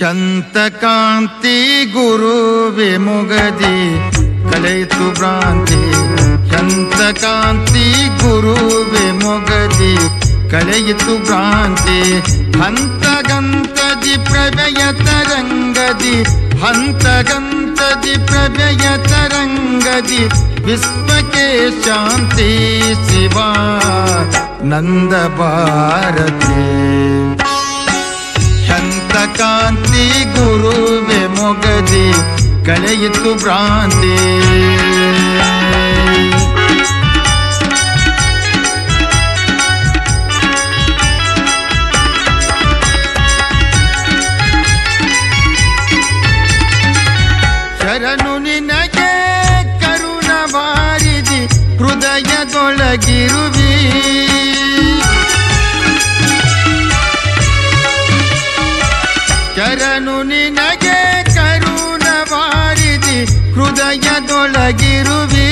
ಶಂತಕಾಂತಿ ಗುರುವೆ ವಿಮುಗದಿ, ಕಲೆಯಿತು ಭ್ರಾಂತಿ. ಶಂತಕಾಂತಿ ಗುರುವೆ ವಿಮುಗದಿ, ಕಲೆಯಿತು ಭ್ರಾಂತಿ. ಹಂತಗಂತದಿ ಪ್ರಭಯ ತರಂಗದಿ, ಹಂತಗಂತದಿ ಪ್ರಭಯ ತರಂಗದಿ. ವಿಶ್ವಕ್ಕೆ ಶಾಂತಿ ಶಿವ ನಂದ ಭಾರತಿ. ಶಂತಕಾಂತಿ ಗುರುವೆ ಮೊಗದಿ ಕಳೆಯಿತು ಭ್ರಾಂತಿ. ಶರಣು ನಿನಗೆ ಕರುಣ ಬಾರಿದಿ ಹೃದಯದೊಳಗಿರುವಿ ಹೃದಯದೊಳಗಿರುವಿ.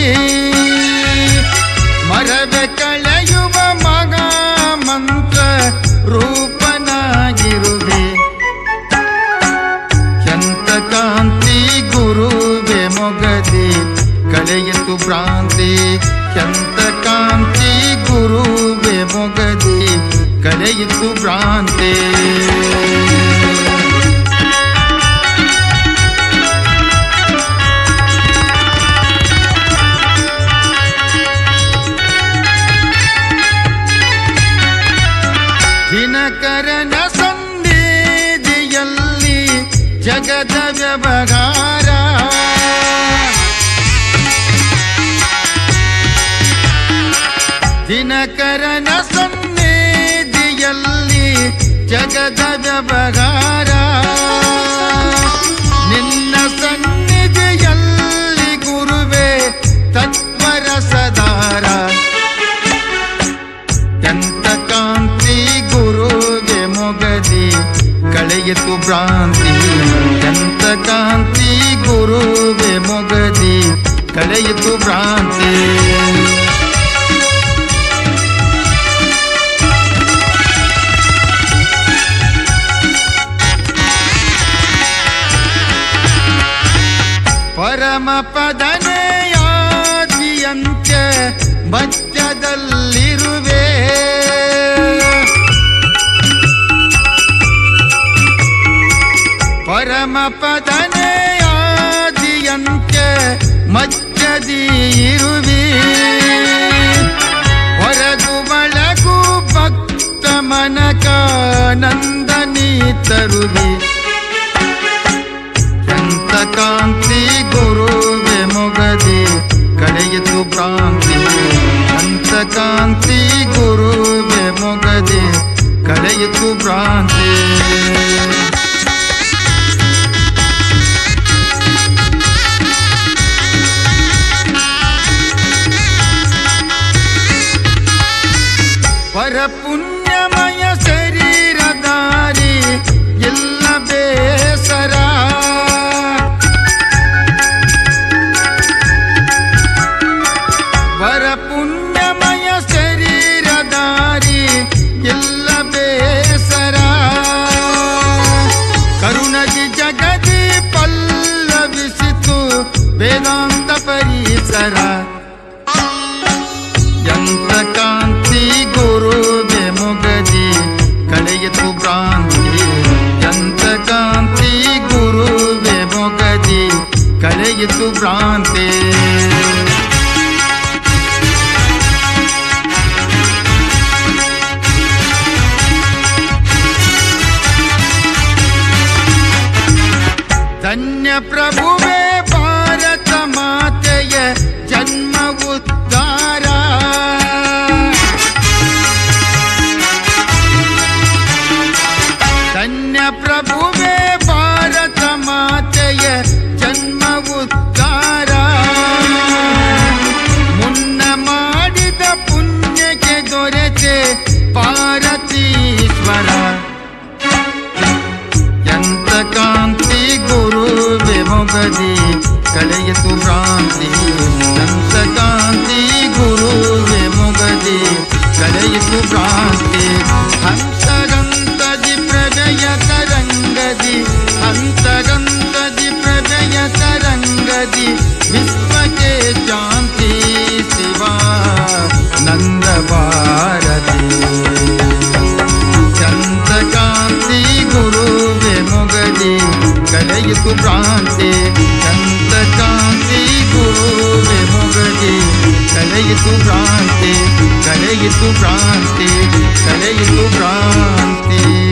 ಮರವೆ ಕಳೆಯುವ ಮಗ ಮಂತ್ರ ರೂಪನಾಗಿರುವೆ. ಶಂತಕಾಂತಿ ಗುರುವೆ ಮೊಗದಿ ಕಳೆಯಿತು ಭ್ರಾಂತಿ. ಶಂತಕಾಂತಿ ಗುರುವೆ ಮೊಗದಿ ಕಳೆಯಿತು ಭ್ರಾಂತಿ. ಜಗದ ವ್ಯವಹಾರ ದಿನಕರನ ಸನ್ನಿಧಿಯಲ್ಲಿ ಜಗದ ವ್ಯವಹಾರ ಕಳೆಯಿತು ಭ್ರಾಂತಿ ಕಾಂತಿ ಗುರುವೆ ಮೊಗದಿ ಕಳೆಯಿತು ಭ್ರಾಂತಿ ಪರಮ ಪರಮ ಪದನೆಯಾದಿಯಂತೆ ಮಜ್ಜದಿ ಇರುವಿ. ಹೊರದು ಬಳಗು ಭಕ್ತ ಮನಕ ನಂದನಿ ತರುವಿ. ಪರಪುಣ್ಯಮಯ ಶರೀರದಾರಿ ಎಲ್ಲ ಬೇಸರ. ಪರಪುಣ್ಯಮಯ ಶರೀರದಾರಿ ಎಲ್ಲ ಬೇಸರ. ಕರುಣದಿ ಜಗದಿ ಪಲ್ಲವಿಸಿತು ವೇದಾಂತ ಪರಿಸರ. ಭ್ರಾಂತಿ ಎಂತ ಕಾಂತಿ ಗುರುವೆ ಮೊಗದಿ ಕಳೆಯಿತು ಭ್ರಾಂತಿ ಧನ್ಯ ಪ್ರಭುವೇ जय तुभ्रांति संत कांति गोवे मोगजी कलय तुभ्रांति कलय तुभ्रांति कलय तुभ्रांति